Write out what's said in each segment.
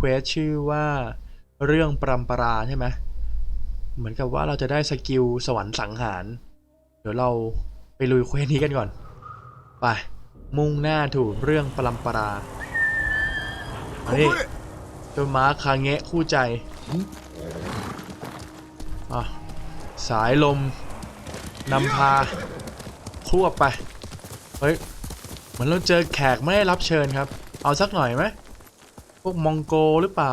เควสชื่อว่าเรื่องปรำปราใช่ไหมเหมือนกับว่าเราจะได้สกิลสวรรค์สังหาร เดี๋ยวเราไปลุยเควสนี้กันก่อน ไป มุ่งหน้าถูกเรื่องปรำปรามาดิเจ้าม้าคาเงะคู่ใจอะสายลมนำพาควบไป เฮ้ย เหมือนเราเจอแขกไม่ได้รับเชิญครับ เอาสักหน่อยไหม พวกมองโกหรือเปล่า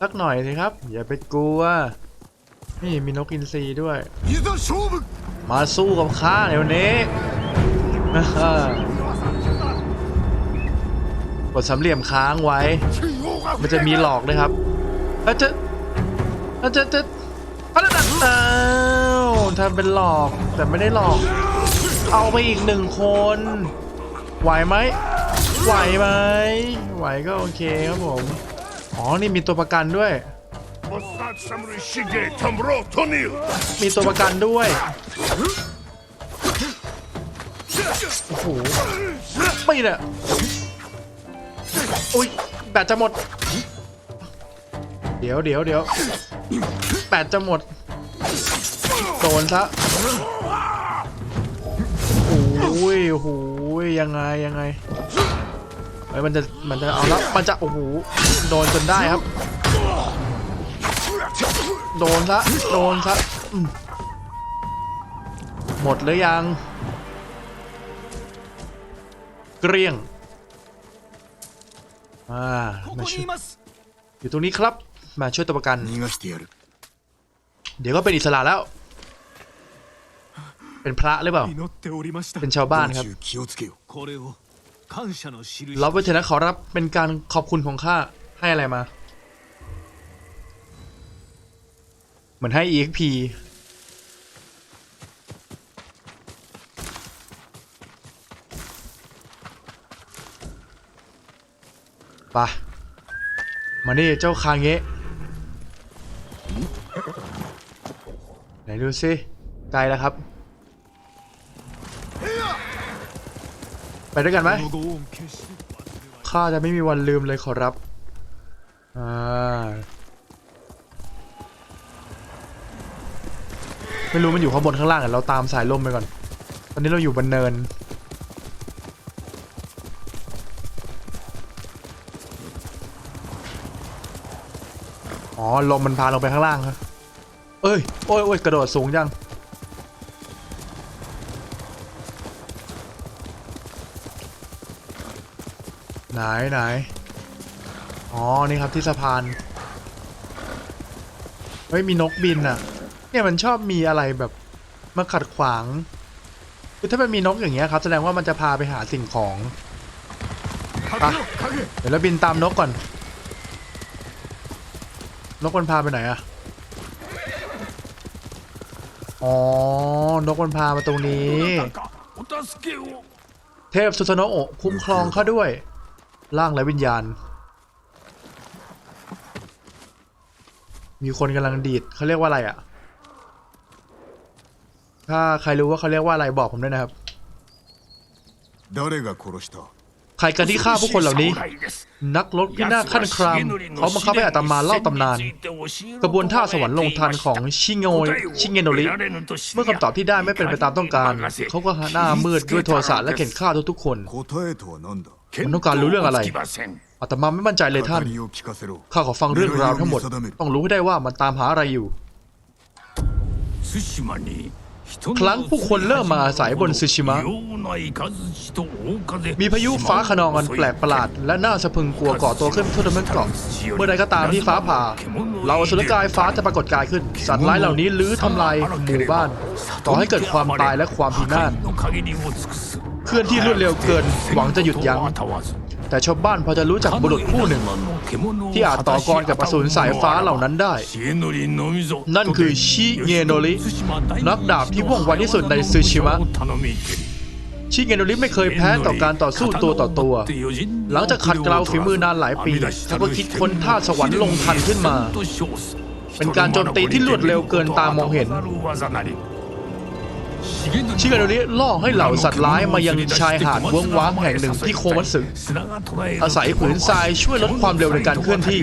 สักหน่อยสิครับ อย่าไปกลัว นี่มีนกอินทรีด้วย มาสู้กับข้าในวันนี้กดสามเหลี่ยมค้างไว้ มันจะมีหลอกเลยครับอาจจะอาจจะจะอะไรนั่นแล้วทำเป็นหลอกแต่ไม่ได้หลอก เอาไปอีกหนึ่งคน ไหวไหม ไหวไหมไหวก็โอเคครับผม อ๋อ นี่มีตัวประกันด้วย มีตัวประกันด้วย โอ้โหไม่เนี่ยอุ้ย แบตจะหมด เดี๋ยวเดี๋ยวเดี๋ยวแบตจะหมด โดนซะโอ้ยโอ้ยยังไงยังไง มันจะมันจะเอาล้วมันจะโอ้โหโดนจนได้ครับ โดนซะโดนซะหมดหรือยัง เกลี้ยงอ่ามาช่วยอยู่ตรงนี้ครับ มาช่วยตัวประกัน เดี๋ยวก็เป็นอิสระแล้ว เป็นพระหรือเปล่า เป็นชาวบ้านครับ รับไว้เถอะนะขอรับเป็นการขอบคุณของข้าให้อะไรมา เหมือนให้ EXP ปะมานี่เจ้าคางเงะไหนดูสิไกลแล้วครับ ไปด้วยกันไหมข้าจะไม่มีวันลืมเลยขอรับ อ่า ไม่รู้มันอยู่ข้างบนข้างล่างเดี๋เราตามสายลมไปก่อน ตอนนี้เราอยู่บนเนิน อ๋อ ลมมันพาลงไปข้างล่างครับเอ้ย โอ้ยโอ้ยกระโดดสูงจัง ไหนไหนอ๋อ นี่ครับที่สะพาน เฮ้ย มีนกบินอะ เนี่ยมันชอบมีอะไรแบบมาขัดขวาง คือถ้ามันมีนกอย่างเงี้ยครับ แสดงว่ามันจะพาไปหาสิ่งของปะเดี๋ยวเราบินตามนกก่อน นกมันพาไปไหนอะอ๋อ นกมันพามาตรงนี้ เทพสุสโนโอคุ้มครองเขาด้วย ร่างและวิญญาณ มีคนกำลังดีดเขาเรียกว่าอะไรอะ่ะ ถ้าใครรู้ว่าเขาเรียกว่าอะไรบอกผมด้วยนะครับใครกันที่ฆ่าผู้คนเหล่านี้ นักรบพินาศขั้นครามเขาบังคับให้อาตมาเล่าตำนาน กระบวนท่าสวรรค์ลงทันของชิงโงชิงเงโนริเมื่อคำตอบที่ได้ไม่เป็นไปตามต้องการ เขาก็หน้ามืดด้วยโทสะและเข็นฆ่าทุกทุกคน มันต้องการรู้เรื่องอะไรอาตมาไม่มั่นใจเลยท่าน ข้าขอฟังเรื่องราวทั้งหมด ต้องรู้ให้ได้ว่ามันตามหาอะไรอยู่ ครั้งผู้คนเริ่มมาอาศัยบนซูชิมะ มีพายุฟ้าขนองอันแปลกประหลาด และน่าสะพึงกลัวก่อตัวขึ้นทั่วทั้งเกาะ เมื่อใดก็ตามที่ฟ้าผ่า เราสุรกายฟ้าจะปรากฏกายขึ้น สัตว์ร้ายเหล่านี้ลื้อทำลายหมู่บ้าน ต่อให้เกิดความตายและความพินาศ เคลื่อนที่รวดเร็วเกินหวังจะหยุดยั้งแต่ชาวบ้านพอจะรู้จักบุรุษผู้หนึ่ง ที่อาจต่อกรกับอสูรสายฟ้าเหล่านั้นได้ นั่นคือชิเงโนรินักดาบที่ว่องไวที่สุดในซึชิมะชิเงโนริไม่เคยแพ้ต่อการต่อสู้ตัวต่อตัว หลังจากขัดเกลาฝีมือนานหลายปีเขาก็คิดค้นท่าสวรรค์ลงทันขึ้นมา เป็นการโจมตีที่รวดเร็วเกินตามองเห็น ชิเกโนริล่อให้เหล่าสัตว์ร้ายมายังชายหาดเวิ้งว้างแห่งหนึ่งที่โคมัตสึอาศัยผืนทรายช่วยลดความเร็วในการเคลื่อนที่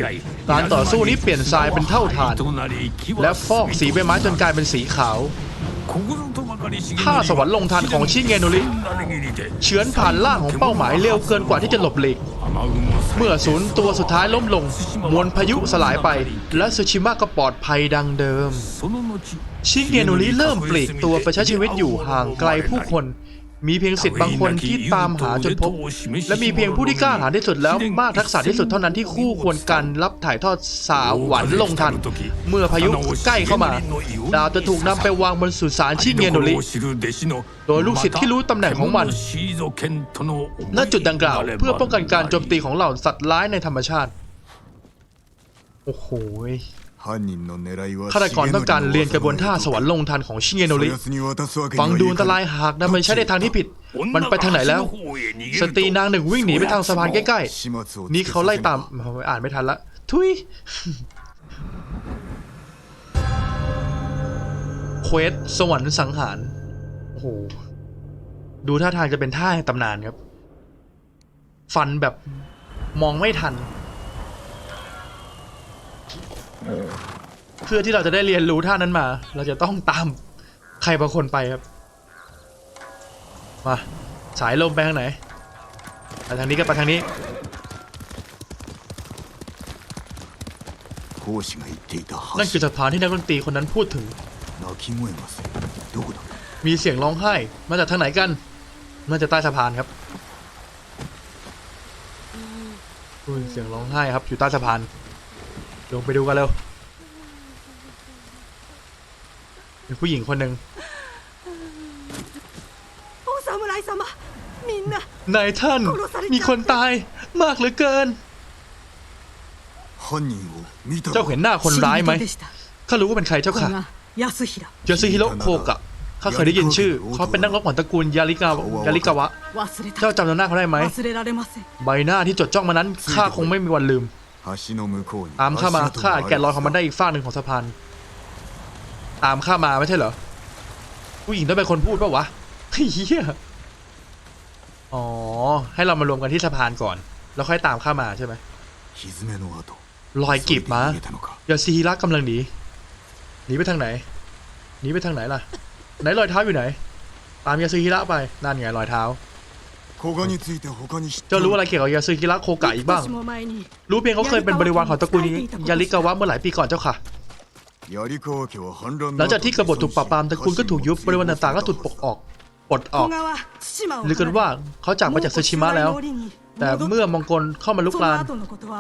การต่อสู้นี้เปลี่ยนทรายเป็นเท่าฐาน และฟอกสีใบไม้จนกลายเป็นสีขาวถ้าสวรรค์ลงทันของชิเงโนริเฉือนผ่านล่างของเป้าหมายเร็วเกินกว่าที่จะหลบหลีก เมื่อศูนย์ตัวสุดท้ายล้มลง มวลพายุสลายไป และซูชิมะก็ปลอดภัยดังเดิม ชิเกโนริเริ่มปลีกตัวไปใช้ชีวิตอยู่ห่างไกลผู้คน มีเพียงสิทธิ์บางคนที่ตามหาจนพบ และมีเพียงผู้ที่กล้าหาญที่สุดแล้วมากทักษะที่สุดเท่านั้นที่คู่ควรกันรับถ่ายทอดสาหวันลงทัน เมื่อพายุใกล้เข้ามา ดาวจะถูกนำไปวางบนสุสานชิเงโนริโดยลูกศิษย์ที่รู้ตำแหน่งของมันณจุดดังกล่าว เพื่อป้องกันการโจมตีของเหล่าสัตว์ร้ายในธรรมชาติ โอ้โหย ฆาตกรต้องการเรียนกระบวนท่าสวรรค์ลงทันของชิเงโนริฟังดูอันตรายหากนำไปใช้ในทางที่ผิด มันไปทางไหนแล้ว สตรีนางหนึ่งวิ่งหนีไปทางสะพานใกล้ๆ นี่เขาไล่ตามอ่านไม่ทันละ ทุยเควสสวรรค์สังหาร โอ้โห ดูท่าทางจะเป็นท่าตำนานครับ ฟันแบบมองไม่ทัน เพื่อที่เราจะได้เรียนรู้ท่านั้นมา เราจะต้องตามใครบางคนไปครับ มาสายลมไปทางไหนไปทางนี้ก็ไปทางนี้นั่นคือสะพานที่นักดนตรีคนนั้นพูดถึง มีเสียงร้องไห้ มาจากทางไหนกันน่าจะใต้สะพานครับอุ้ยเสียงร้องไห้ครับ อยู่ใต้สะพาน ลงไปดูกันเร็วมีผู้หญิงคนหนึ่งโอ้สามอะไรสามะมินนะนายท่าน มีคนตายมากเหลือเกิน เจ้าเห็นหน้าคนร้ายไหมข้ารู้ว่าเป็นใครเจ้าค่ะยาสึฮิโร่โคกะข้าเคยได้ยินชื่อ เขาเป็นนักรบของตระกูลยาริกายาริกาวะ เจ้าจำหน้าเขาได้ไหม ใบหน้าที่จดจ้องมานั้นข้าคงไม่มีวันลืม ตามข้ามาข้าอาจแกะรอยของมันได้อีกฝากหนึ่งของสะพานตามข้ามาไม่ใช่เหรอผู้หญิงต้องเป็นคนพูดปะวะเฮียอ๋อ ให้เรามารวมกันที่สะพานก่อน แล้วค่อยตามข้ามาใช่ไหมรอยกีบม้ายาซีฮิระกำลังหนีหนีไปทางไหนหนีไปทางไหนล่ะ ไหนรอยเท้าอยู่ไหน ตามยาซีฮิระไปนั่นไงรอยเท้า เจ้ารู้อะไรเกี่ยวกับยาซึกิระโคไกะอีบ้าง รู้เพียงเขาเคยเป็นบริวารของตระกูลนี้ยาริกาวะเมื่อหลายปีก่อนเจ้าค่ะ หลังจากที่กบฏถูกปราบปรามตระกูลก็ถูกยุบบริวารต่างๆก็ถูกปกออกปลดออกหรือกันว่าเขาจากมาจากซูชิมะแล้ว แต่เมื่อมองโกลเข้ามาลุกลาน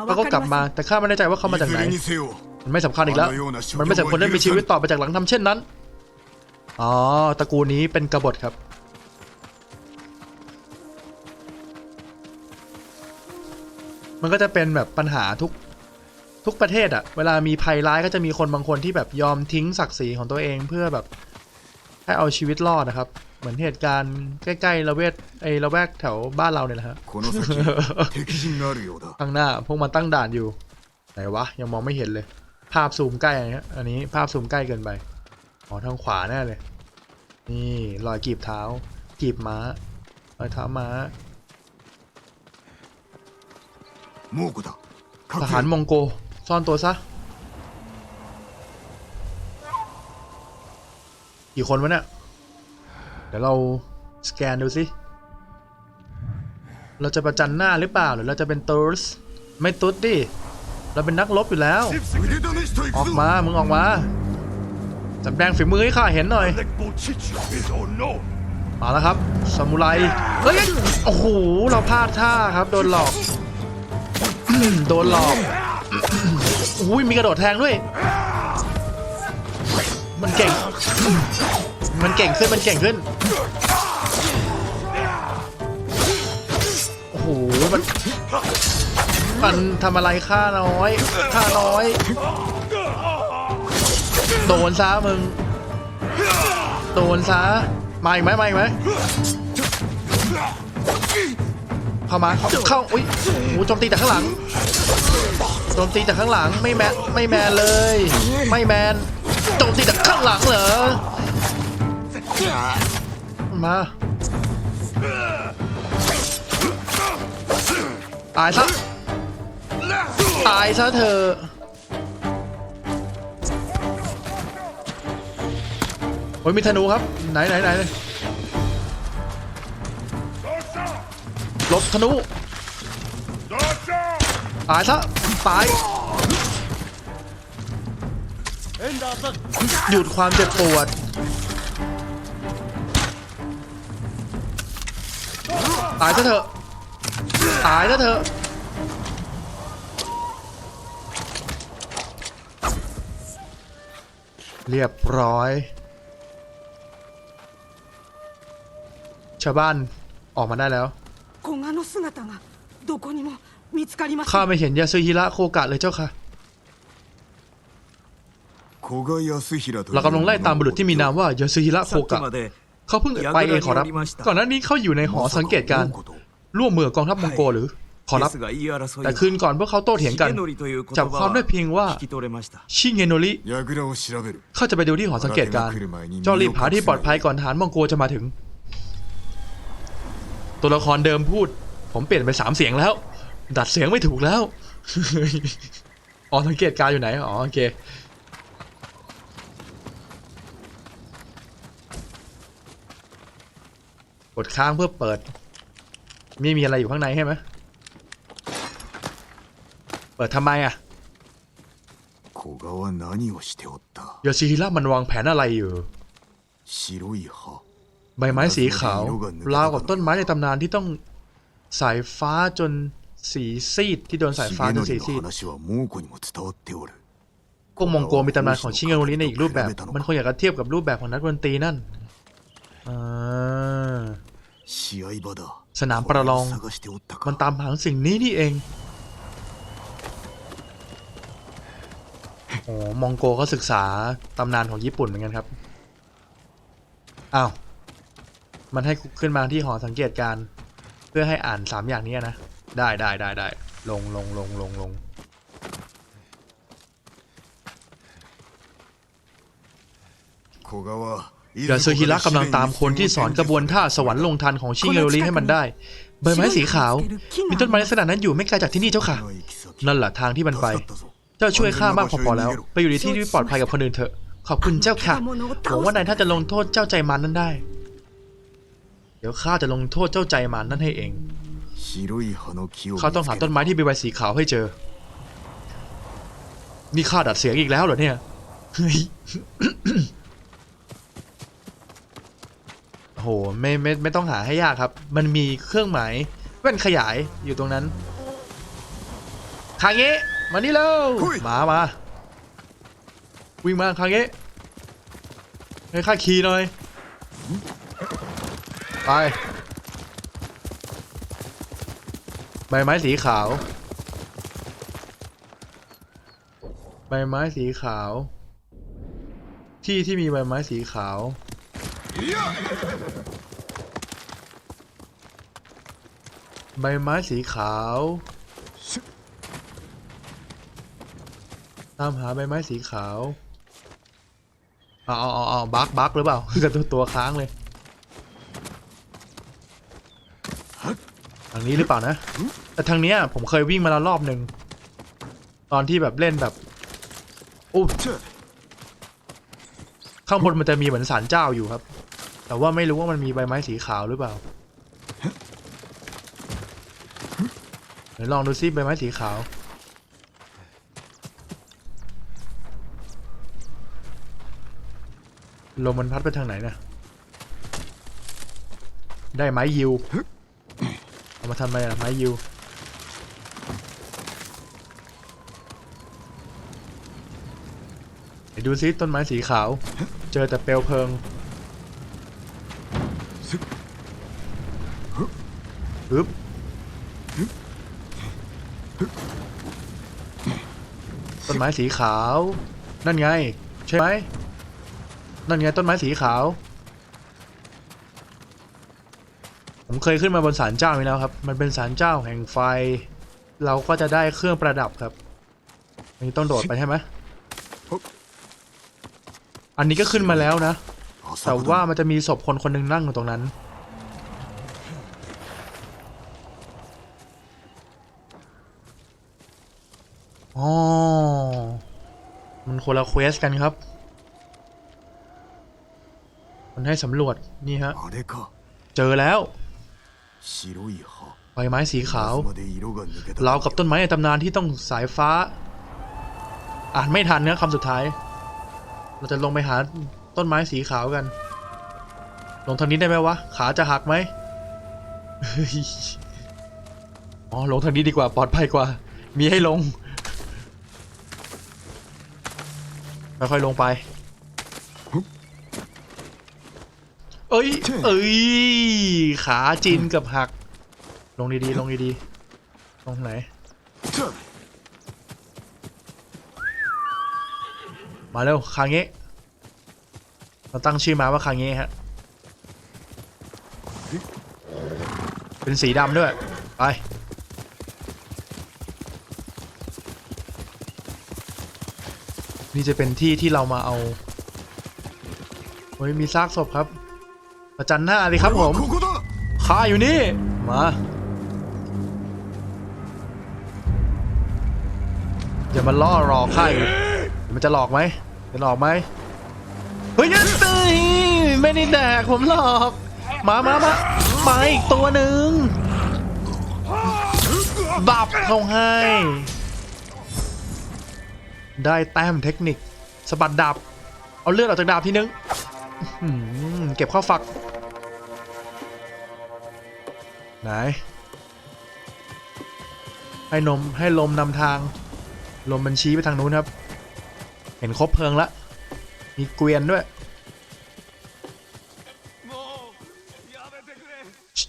เขาก็กลับมาแต่ข้าไม่แน่ใจว่าเขามาจากไหนมันไม่สำคัญอีกแล้ว มันไม่สำคัญได้มีชีวิตต่อไปจากหลังทำเช่นนั้น อ๋อ ตระกูลนี้เป็นกบฏครับ มันก็จะเป็นแบบปัญหาทุกทุกประเทศอะเวลามีภัยร้ายก็จะมีคนบางคนที่แบบยอมทิ้งศักดิ์ศรีของตัวเองเพื่อแบบให้เอาชีวิตรอดนะครับ เหมือนเหตุการณ์ใกล้ๆละเวทไอ้ละแวกแถวบ้านเราเนี่ยแหละฮะข้างหน้าพวกมันตั้งด่านอยู่ไหนวะยังมองไม่เห็นเลย ภาพซูมใกล้อันนี้อันนี้ภาพซูมใกล้เกินไปอ๋อทางขวาแน่เลย นี่รอยกีบเท้ากีบม้ารอยเท้าม้า ทหารมองโกซ่อนตัวซะกี่คนวะเนี่ย เดี๋ยวเราสแกนดูสิ เราจะประจันหน้าหรือเปล่า หรือเราจะเป็นตูสไม่ตุ๊ดดิ เราเป็นนักรบอยู่แล้ว ออกมา มึงออกมาสำแดงฝีมือให้ข้าเห็นหน่อย มาแล้วครับ ซามูไร เฮ้ย โอ้โห เราพลาดท่าครับ โดนหลอก โดนหลอก อุ้ยมีกระโดดแทงด้วย มันเก่ง มันเก่งขึ้น มันเก่งขึ้น โอ้โห มันมันทำอะไรข้าน้อย ข้าน้อย โดนซะมึง โดนซะมาอีกไหมมาอีกไหม เข้ามาเข้าอุ้ยโอ้โจมตีจากข้างหลังโจมตีจากข้างหลังไม่แมนไม่แมนเลย ไม่แมนโจมตีจากข้างหลังเหรอมาตายซะตายซะเธอโอ้ยมีธนูครับ ไหนไหนไหน บธนูตายซะตายหยุดความเจ็บปวดตายซะเถอะตายซะเถอะเรียบร้อย ชาวบ้านออกมาได้แล้ว 姿がどこにも見つかりませ ข้าน ไม่เห็นยาซึฮิระโคกะเลยเจ้าค่ะ 古賀康平という เรากำลังไล่ตามบุรุษที่มีนามว่ายาซึฮิระโค さっき กะ まで เขาเพิ่งไปเองขอรับ ก่อนหน้านี้เขาอยู่ในหอสังเกตการณ์ร่วมมือกับกองทัพมองโกหรือ ขอ で รับ すが言い争い แต่คืนก่อนพวกเขาโต้เถียงกัน 重則という言 จับ 葉 ความได้เพียงว่า 聞き取れました ชิเงโนริ 櫓を調べる เขาจะไปดูที่หอสังเกตการณ์เจ้ารีบหาที่ปลอดภัยก่อนทหารมองโกจะมาถึง ตัวละครเดิมพูด ผมเปลี่ยนไปสามเสียงแล้ว ดัดเสียงไม่ถูกแล้ว อ๋อสังเกตการณ์อยู่ไหน อ๋อโอเค กดค้างเพื่อเปิด ไม่มีอะไรอยู่ข้างในใช่ไหม เปิดทำไมอ่ะ 古賀は何をしておった โยชิฮิระมันวางแผนอะไรอยู่ 白い葉 ใบไม้สีขาวราวกับต้นไม้ในตำนานที่ต้อง สายฟ้าจนสีซีดที่โดนสายฟ้าจนสีซีดพวกมองโกมีตำนานของชิงเงโนรีในอีกรูปแบบ มันคงอยากจะเทียบกับรูปแบบของนักดนตรีนั่นสนามประลอง มันตามหาสิ่งนี้นี่เองโอ้มองโกก็ศึกษาตำนานของญี่ปุ่นเหมือนกันครับ อ้าว มันให้ขึ้นมาที่หอสังเกตการ เพื่อให้อ่านสามอย่างนี้นะ ได้ได้ได้ได้ลงลงลงลงลงเดซูฮิระกำลังตามคนที่สอนกระบวนท่าสวรรค์ลงทันของชิเงโรลีให้มันได้ ใบไม้สีขาว มีต้นไม้ลักษณะนั้นอยู่ไม่ไกลจากที่นี่เจ้าค่ะ นั่นแหละทางที่มันไป เจ้าช่วยข้ามากพอๆแล้ว ไปอยู่ในที่ที่ปลอดภัยกับคนอื่นเถอะ ขอบคุณเจ้าค่ะหวังว่านายท่านจะลงโทษเจ้าใจมันนั้นได้ เดี๋ยวข้าจะลงโทษเจ้าใจมันนั่นให้เองข้าต้องหาต้นไม้ที่มีใบสีขาวให้เจอ นี่ข้าดัดเสียงอีกแล้วเหรอเนี่ยโอ้โหไม่ไม่ไม่ต้องหาให้ยากครับ มันมีเครื่องหมายแว่นขยายอยู่ตรงนั้นคางเงะมานี่เร็วมามาวิ่งมาคางเงะให้ข้าขี่หน่อย ไปใบไม้สีขาว ใบไม้สีขาว ที่ที่มีใบไม้สีขาว ใบไม้สีขาว ตามหาใบไม้สีขาวเอาเอาเอาเอาบักบักหรือเปล่ากับตัวตัวค้างเลยางนี้หรือเปล่านะ แต่ทางเนี้ยผมเคยวิ่งมาแล้วรอบหนึ่งตอนที่แบบเล่นแบบโอ้ข้างบนมันจะมีเหมือนศาลเจ้าอยู่ครับ แต่ว่าไม่รู้ว่ามันมีใบไม้สีขาวหรือเปล่าเดี๋ยวลองดูซิใบไม้สีขาวลมมันพัดไปทางไหนนะได้ไม้ยิว มาทำอะไรอะไม้ยิวเดี๋ยวดูซิต้นไม้สีขาว เจอแต่เปลวเพลิงปึ๊บต้นไม้สีขาว นั่นไง ใช่ไหมนั่นไงต้นไม้สีขาว ผมเคยขึ้นมาบนศาลเจ้านี้แล้วครับ มันเป็นศาลเจ้าแห่งไฟ เราก็จะได้เครื่องประดับครับอันนี้ต้องโดดไปใช่ไหมอันนี้ก็ขึ้นมาแล้วนะ แต่ว่ามันจะมีศพคนคนหนึ่งนั่งอยู่ตรงนั้น อ๋อ มันคนละเควสกันครับ มันให้สำรวจ นี่ฮะ เจอแล้ว ใบไม้สีขาวเรากับต้นไม้ในตำนานที่ต้องสายฟ้า อ่านไม่ทันเนื้อคำสุดท้าย เราจะลงไปหาต้นไม้สีขาวกัน ลงทางนี้ได้ไหมวะ ขาจะหักไหมอ๋อลงทางนี้ดีกว่าปลอดภัยกว่า มีให้ลงค่อยๆลงไป เอ้ย เอ้ย ขาจินกับหัก ลงดีๆ ลงดีๆตรงไหน มาเร็วคางเงะเราตั้งชื่อมาว่าคางเงะฮะ เป็นสีดำด้วย ไป นี่จะเป็นที่ที่เรามาเอา เฮ้ย มีซากศพครับ ประจันหน้าเลยครับผมข้าอยู่นี่ มาอย่ามาล่อรอข้าอีกมันจะหลอกไหมจะหลอกไหมเฮ้ยนั่นเต้ไม่ได้แดกผมหลอก มามามามาอีกตัวหนึ่งบับลาให้ ได้แต้มเทคนิคสะบัดดาบเอาเลือดออกจากดาบทีนึงเก็บข้าวฝัก ไหน ให้นมให้ลมนำทาง ลมมันชี้ไปทางนู้นครับ เห็นครบเพลิงละ มีเกวียนด้วย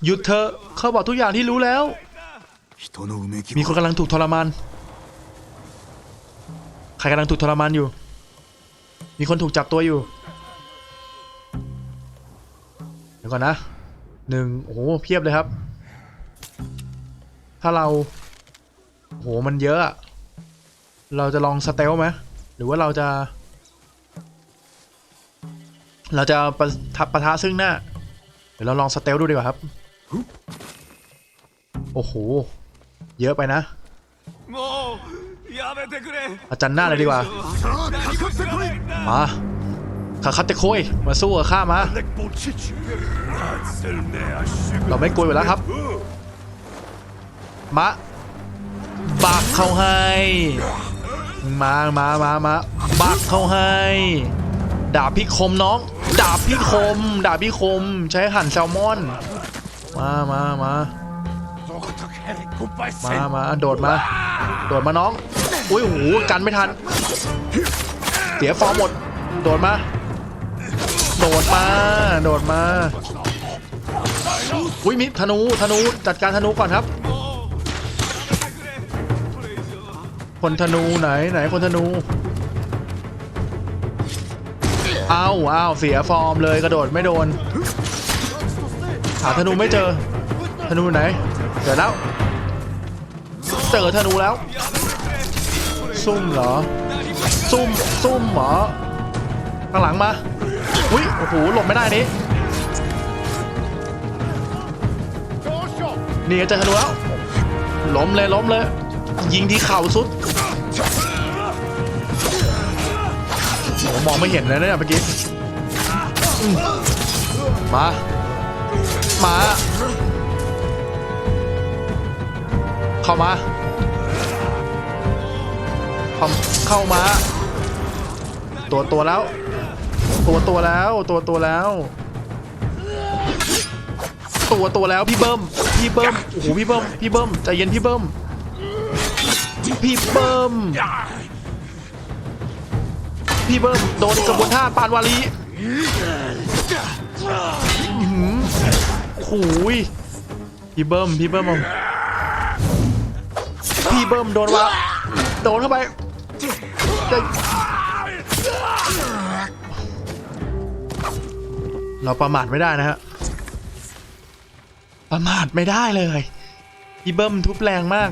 หยุดเธอเขาบอกทุกอย่างที่รู้แล้ว มีคนกำลังถูกทรมาน ใครกำลังถูกทรมานอยู่ มีคนถูกจับตัวอยู่เดี๋ยวก่อนนะหนึ่งโอ้โหเพียบเลยครับ ถ้าเรา โห มันเยอะ เราจะลองสเตลไหมหรือว่าเราจะ เราจะประทัะทะซึ่งหน้า เดี๋ยวเราลองสเตลดูดีกว่าครับ โอ้โห เยอะไปนะอาจารย์หน้าเลยดีกว่า มาข้าคัเตะโคยมาสู้กับข้ามา เราไม่กลัวยแล้วครับ มาบักเขาให้มามามามาบักเขาให้ดาบพิคมน้อง ดาบพิคม ดาบพิคม ใช้หั่นแซลมอน มามามามามาโดดมา โดดมาน้อง อุ้ยโอ้โหกันไม่ทัน เสียฟอร์มหมด โดดมา โดดมา โดดมา อุ้ยมิธนู ธนู จัดการธนูก่อนครับ คนธนูไหนไหนคนธนูอ้าวอ้าวเสียฟอร์มเลยกระโดดไม่โดน หาธนูไม่เจอ ธนูไหนเจอแล้วเจอธนูแล้ว ซุ่มเหรอ ซุ่มซุ่มเหรอข้างหลังมาอุ้ยโอ้โหหลบไม่ได้นี้นี่เจอธนูแล้วล้มเลยล้มเลย ยิงที่เข่าสุด มองไม่เห็นเลยเนี่ยเมื่อกี้มมามาเข้ามาเข้าเข้ามา ตัวตัวแล้ว ตัวตัวแล้วตัวตัวแล้ว ตัวตัวแล้วพี่เบิ้มพี่เบิ้มโอ้โหพี่เบิ้มพี่เบิ้มใจเย็นพี่เบิ้มพี่เบิ้ม พี่เบิ้มโดนกระบวนท่าปานวาลีหือโอ้โหยพี่เบิ้มพี่เบิ้มอาพี่เบิ้มโดนวะโดนเข้าไปเราประมาทไม่ได้นะฮะ ประมาทไม่ได้เลย พี่เบิ้มทุบแรงมาก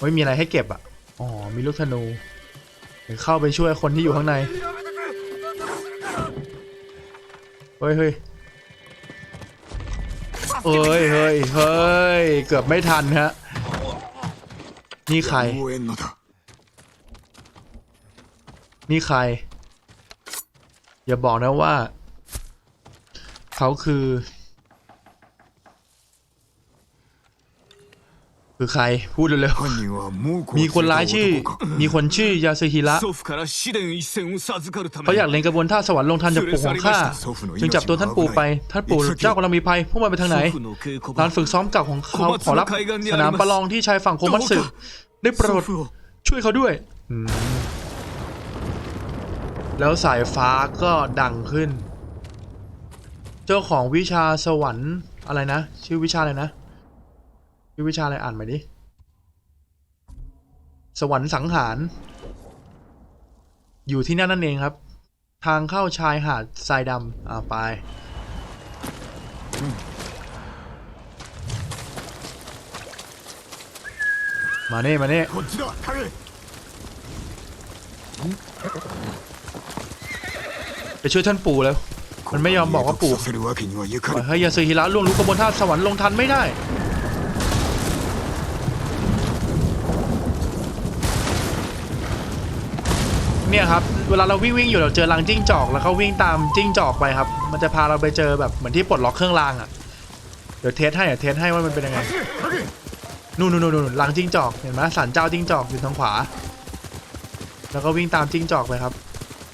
ไม่มีอะไรให้เก็บอะ อ๋อ มีลูกธนูหรือเข้าไปช่วยคนที่อยู่ข้างใน เฮ้ยเฮ้ยเฮ้ยเฮ้ยเฮ้ย เกือบไม่ทันฮะ นี่ใคร นี่ใคร อย่าบอกนะว่า เขาคือ คือใครพูดเร็วๆมีคนร้ายชื่อ มีคนชื่อยาสึฮิระเขาอยากเล็งกระบวนท่าสวรรค์ลงทันจากปู่ของข้าจึงจับตัวท่านปู่ไป ท่านปู่เจ้ากำลังมีภัยพวกมันไปทางไหนลานฝึกซ้อมเก่าของเขาขอรับสนามประลองที่ชายฝั่งโคมัตสึได้โปรดช่วยเขาด้วย แล้วสายฟ้าก็ดังขึ้น เจ้าของวิชาสวรรค์อะไรนะ ชื่อวิชาอะไรนะ มีวิชาอะไรอ่านไหมดิ สวรรค์สังหาร อยู่ที่นั่นนั่นเองครับ ทางเข้าชายหาดทรายดำอ่าไปมาเน่มาเน่ไปช่วยท่านปู่แล้ว มันไม่ยอมบอกว่าปู่เฮ้ยยาซืฮิระล่วงลุกกระบวนท่าสวรรค์ลงทันไม่ได้ เนี่ยครับเวลาเราวิ่งวิ่งอยู่เราเจอรังจิ้งจอก แล้วเขาวิ่งตามจิ้งจอกไปครับ มันจะพาเราไปเจอแบบเหมือนที่ปลดล็อกเครื่องรางอะ่ะเดี๋ยวเทสให้เดี๋ยวเทสให้ว่ามันเป็นยังไงนู่นนู่นนู่นรังจิ้งจอกเห็นไหมสันเจ้าจิ้งจอกอยู่ทางขวา แล้วก็วิ่งตามจิ้งจอกไปครับ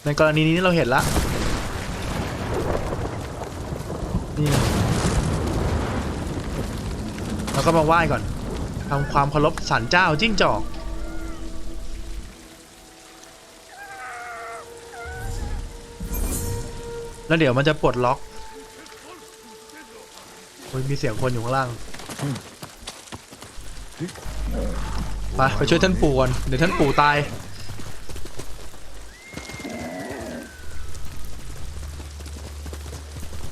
ในกรณีนี้เราเห็นละนี่แล้วก็มาไหว้ก่อนทำความเคารพสันเจ้าจิ้งจอก แล้วเดี๋ยวมันจะปลดล็อกโอ้ยมีเสียงคนอยู่ข้างล่างไปไปช่วยท่านปู่ก่อนเดี๋ยวท่านปู่ตาย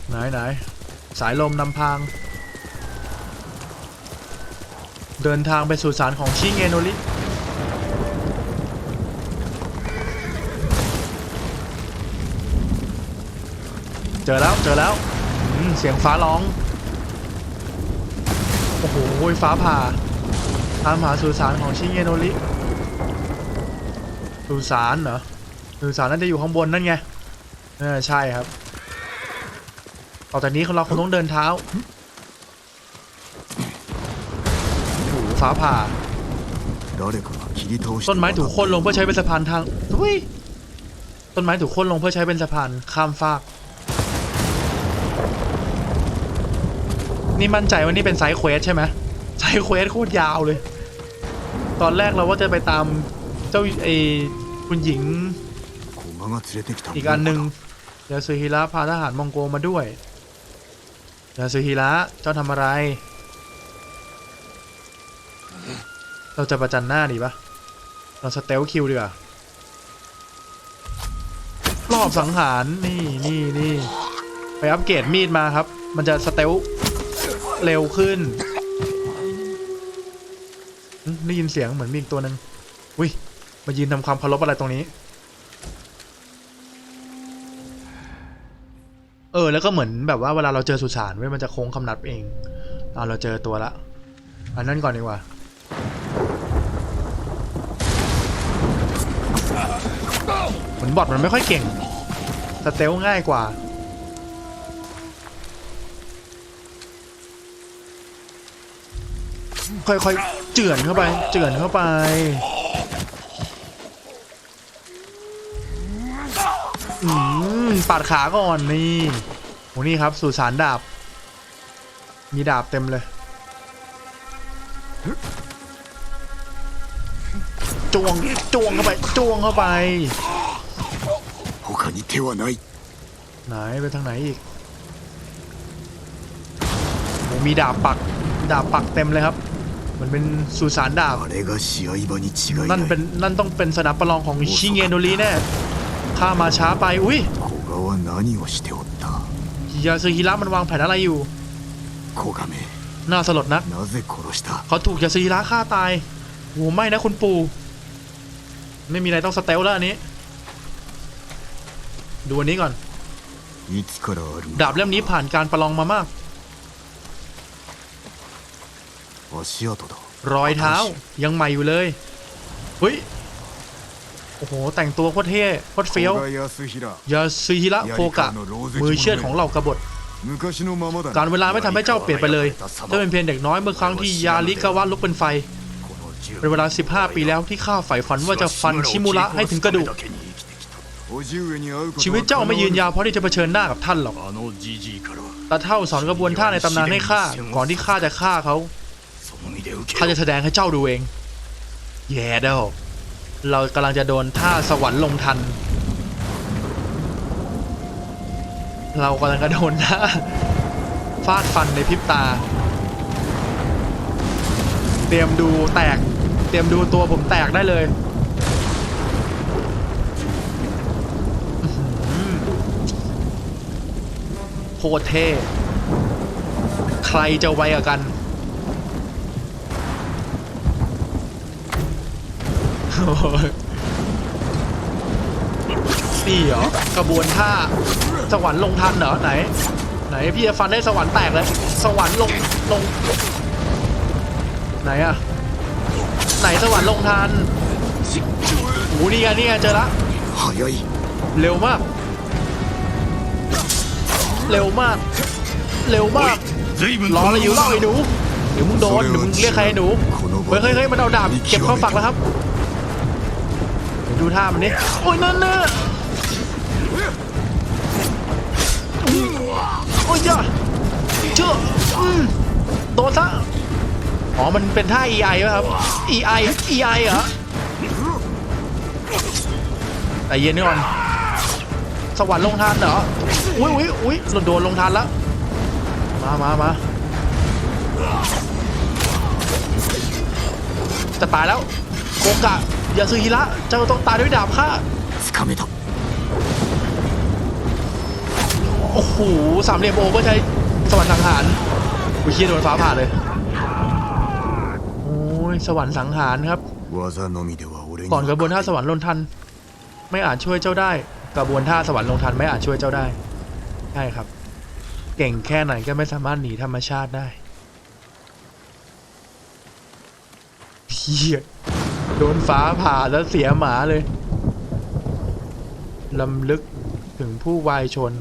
ไหนไหนสายลมนำพาง เดินทางไปสู่สารของชิเงโนริ เจอแล้วเจอแล้วเสียงฟ้าร้อง โอ้โหฟ้าผ่าตามหาสื่อสารของชิเงโนริสื่อสารเหรอสื่อสานน่าจะอยู่ข้างบนนั่นไงเออใช่ครับต่อจากนี้เราคงต้องเดินเท้าโถูฟ้าผ่าต้นไม้ถูกโค่นลงเพื่อใช้เป็นสะพานทางต้นไม้ถูกโค่นลงเพื่อใช้เป็นสะพานข้ามฟาก นี่มั่นใจว่านี่เป็นไซด์เควสใช่ไหมไซด์เควสโคตรยาวเลย ตอนแรกเราว่าจะไปตามเจ้าไอคุณหญิง อีกอันหนึ่งยาสุฮิระพาทหารมองโกมาด้วยยาสุฮิระเจ้าทำอะไร เราจะประจันหน้าดีปะเราสเตลคิวดีกว่ารอบสังหารนี่นี่นี่ไปอัปเกรดมีดมาครับ มันจะสเตล เร็วขึ้นได้ยินเสียงเหมือนมีอีกตัวหนึ่งอุ้ย มายืนทำความเคารพอะไรตรงนี้ เออ แล้วก็เหมือนแบบว่าเวลาเราเจอสุสานเว้ยมันจะโค้งคำนับเองเอาเราเจอตัวละ อันนั้นก่อนดีกว่าเหมือนบอทมันไม่ค่อยเก่งสเตลง่ายกว่า ค่อยๆ เจือนเข้าไป เจือนเข้าไป อืมปาดขาก่อนนี่โหนี่ครับสุสานดาบ มีดาบเต็มเลย จวงจวงเข้าไปจวงเข้าไป 他に手はない ไหนไปทางไหนอีกโหมีดาบปัก ดาบปักเต็มเลยครับ มันเป็นสุสานดาบนั่นเป็นนั่นต้องเป็นสนามประลองของชิเงโนรีแน่ข้ามาช้าไปอุ้ยยาซึฮิระมันวางแผนอะไรอยู่น่าสลดนะเขาถูกยาซึฮิระฆ่าตายหัวไม่นะคุณปู่ไม่มีอะไรต้องสเตลแล้วอันนี้ ดูอันนี้ก่อนดาบเล่มนี้ผ่านการประลองมามาก รอยเท้ายังใหม่อยู่เลยเฮ้ยโอ้โห แต่งตัวโคตรเท่โคตรเฟี้ยวยาซึฮิระโคกะ มือเชือดของเหล่ากบฏการเวลาไม่ทำให้เจ้าเปลี่ยนไปเลยเจ้าเป็นเพียงเด็กน้อยเมื่อครั้งที่ยาลิกาวะลุกเป็นไฟ เป็นเวลา 15 ปีแล้วที่ข้าใฝ่ฝันว่าจะฟันชิมุระให้ถึงกระดูก ชีวิตเจ้าไม่ยืนยาวเพราะที่จะเผชิญหน้ากับท่านหรอกตาเท่าสอนกระบวนท่าในตำนานให้ข้าก่อนที่ข้าจะฆ่าเขา ข้าจะแสดงให้เจ้าดูเอง แย่เด้อเรากำลังจะโดนท่าสวรรค์ลงทัน เรากำลังจะโดนท่าฟาดฟันในพริบตา เตรียมดูแตก เตรียมดูตัวผมแตกได้เลย โคตรเท่ ใครจะไวกว่ากัน นี่เหรอกระบวนท่าสวรรค์ลงทันเหรอไหน ไหนพี่จะฟันได้สวรรค์แตกเลย สวรรค์ลงลง ไหนอะไหนสวรรค์ลงทันโอ้นี่ไงนี่ไงเจอละเร็วมาก เร็วมาก เร็วมากรออะไรอยู่เล่าไอ้หนูเดี๋ยวมึงโดนเดี๋ยวมึงเรียกใครไอ้หนูเฮ้ยเฮ้ยเฮ้ยมันเอาดาบเก็บเข้าฝักแล้วครับ ดูท่ามันนี่โอ้ยนั่นน่ะโอ้ยจ้าเชื่ออืมโดนซะอ๋อ มันเป็นท่า EI ป่ะครับ EI EI เหรอแต่เย็นนี่ก่อน สวรรค์ลงทานเหรอ อุ้ยอุ้ยอุ้ยโดนลงทานแล้ว มามามาจะตายแล้วโกกะ ยาสุฮิระ เจ้าต้องตายด้วยดาบข้าโอ้โห สามเหลี่ยมโอเวก็ใช้สวรรค์สังหารวิเชียโดนฟ้าผ่าเลย โอ้ย สวรรค์สังหารครับ ก่อนกระบวนท่าสวรรค์ลนทัน ไม่อาจช่วยเจ้าได้ กระบวนท่าสวรรค์ลงทันไม่อาจช่วยเจ้าได้ ใช่ครับ เก่งแค่ไหนก็ไม่สามารถหนีธรรมชาติได้เฮีย โดนฟ้าผ่าแล้วเสียหมาเลยลำลึกถึงผู้วายชน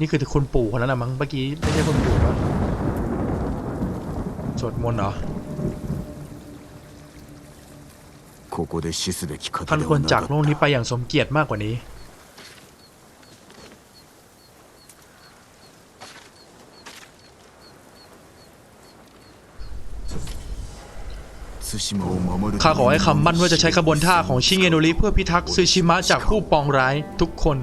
นี่คือคุณปู่คนนั้นนะมั้งเมื่อกี้ไม่ใช่คุณปู่ปะสดมนต์เหรอท่านควรจากโลกนี้ไปอย่างสมเกียรติมากกว่านี้ ข้าขอให้คำมั่นว่าจะใช้ขบวนท่าของชิเงโนริเพื่อพิทักษ์ซูชิมะจากผู้ปองร้ายทุกคน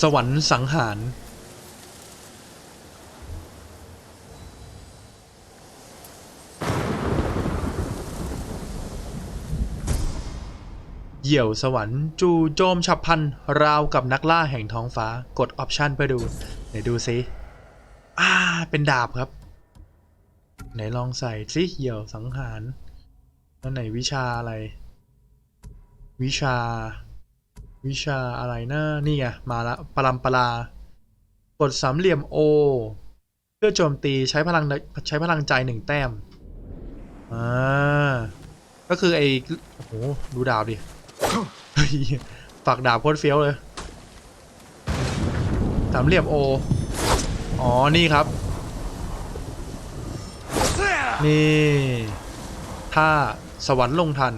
สวรรค์สังหาร เหยี่ยวสวรรค์จู่โจมฉับพลันราวกับนักล่าแห่งท้องฟ้ากดออปชันเพื่อดู เดี๋ยวดูซิ อ่า เป็นดาบครับ ไหนลองใส่ซิเหี่ยวสังหาร แล้วไหนวิชาอะไร วิชา วิชาอะไรนะนี่ไงมาละปรัมปรากดสามเหลี่ยมโอเพื่อโจมตีใช้พลังใช้พลังใจหนึ่งแต้ม อ่า ก็คือไอ้โอ้โห ดูดาบดิฝักดาบโคตรเฟี้ยวเลย สามเหลี่ยมโอ อ๋อ นี่ครับ นี่ ถ้าสวรรค์ลงทัน